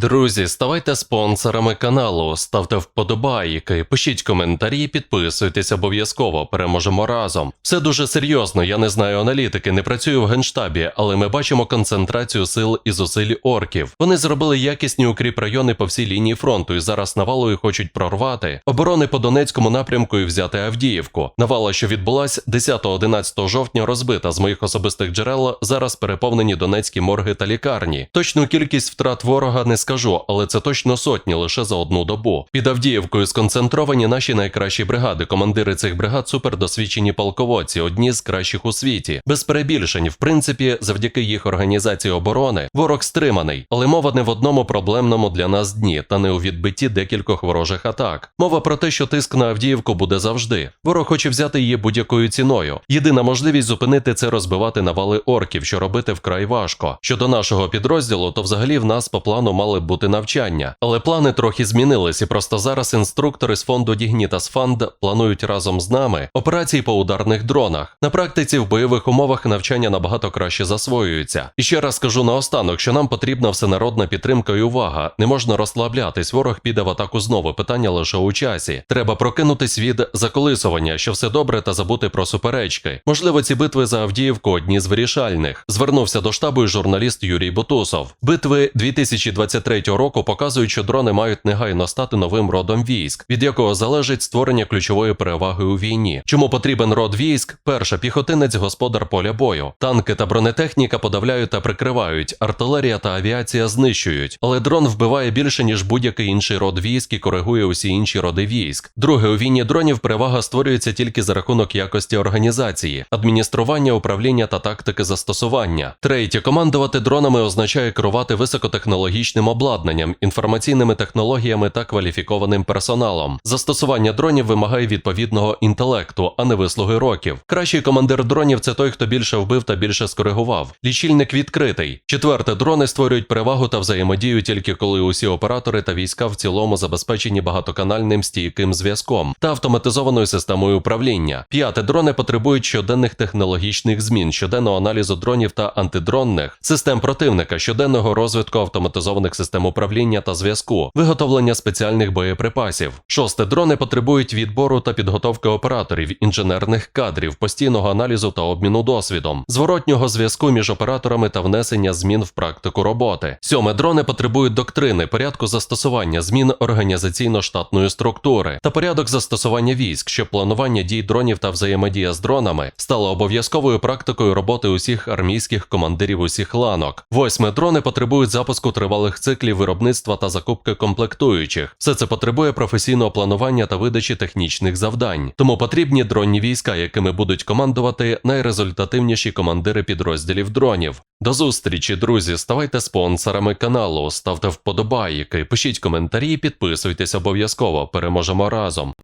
Друзі, ставайте спонсорами каналу, ставте вподобайки, пишіть коментарі, підписуйтесь обов'язково. Переможемо разом. Все дуже серйозно. Я не знаю аналітики, не працюю в генштабі, але ми бачимо концентрацію сил і зусиль орків. Вони зробили якісні укріп райони по всій лінії фронту і зараз навалою хочуть прорвати оборони по Донецькому напрямку і взяти Авдіївку. Навала, що відбулась 10-11 жовтня, розбита з моїх особистих джерел. Зараз переповнені донецькі морги та лікарні. Точну кількість втрат ворога не скажу, але це точно сотні лише за одну добу. Під Авдіївкою сконцентровані наші найкращі бригади. Командири цих бригад супердосвідчені полководці, одні з кращих у світі. Без перебільшень, в принципі, завдяки їх організації оборони, ворог стриманий, але мова не в одному проблемному для нас дні, та не у відбитті декількох ворожих атак. Мова про те, що тиск на Авдіївку буде завжди. Ворог хоче взяти її будь-якою ціною. Єдина можливість зупинити це розбивати навали орків, що робити вкрай важко. Щодо нашого підрозділу, то взагалі в нас по плану мали б бути навчання, але плани трохи змінились, і просто зараз інструктори з фонду Dignitas Fund планують разом з нами операції по ударних дронах. На практиці в бойових умовах навчання набагато краще засвоюються. І ще раз скажу наостанок, що нам потрібна всенародна підтримка і увага. Не можна розслаблятись, ворог піде в атаку знову. Питання лише у часі. Треба прокинутись від заколисування, що все добре, та забути про суперечки. Можливо, ці битви за Авдіївку одні з вирішальних. Звернувся до штабу і журналіст Юрій Бутусов. Битви 2023 року показують, що дрони мають негайно стати новим родом військ, від якого залежить створення ключової переваги у війні. Чому потрібен род військ? Перша піхотинець, господар поля бою. Танки та бронетехніка подавляють та прикривають, артилерія та авіація знищують. Але дрон вбиває більше ніж будь-який інший род військ і коригує усі інші роди військ. Друге, у війні дронів перевага створюється тільки за рахунок якості організації, адміністрування, управління та тактики застосування. Третє, командувати дронами означає керувати високотехнологічним обладнанням, інформаційними технологіями та кваліфікованим персоналом. Застосування дронів вимагає відповідного інтелекту, а не вислуги років. Кращий командир дронів це той, хто більше вбив та більше скоригував. Лічильник відкритий. Четверте, дрони створюють перевагу та взаємодію тільки коли усі оператори та війська в цілому забезпечені багатоканальним стійким зв'язком та автоматизованою системою управління. П'яте, дрони потребують щоденних технологічних змін, щоденного аналізу дронів та антидронних систем противника, щоденного розвитку автоматизованих систем управління та зв'язку, виготовлення спеціальних боєприпасів. Шосте, дрони потребують відбору та підготовки операторів, інженерних кадрів, постійного аналізу та обміну досвідом, зворотнього зв'язку між операторами та внесення змін в практику роботи. Сьоме, дрони потребують доктрини, порядку застосування, змін організаційно-штатної структури та порядок застосування військ, щоб планування дій дронів та взаємодія з дронами стало обов'язковою практикою роботи усіх армійських командирів усіх ланок. Восьме, дрони потребують запуску тривалих циклів виробництва та закупки комплектуючих. Все це потребує професійного планування та видачі технічних завдань. Тому потрібні дронні війська, якими будуть командувати найрезультативніші командири підрозділів дронів. До зустрічі, друзі! Ставайте спонсорами каналу, ставте вподобайки, пишіть коментарі, підписуйтесь обов'язково. Переможемо разом.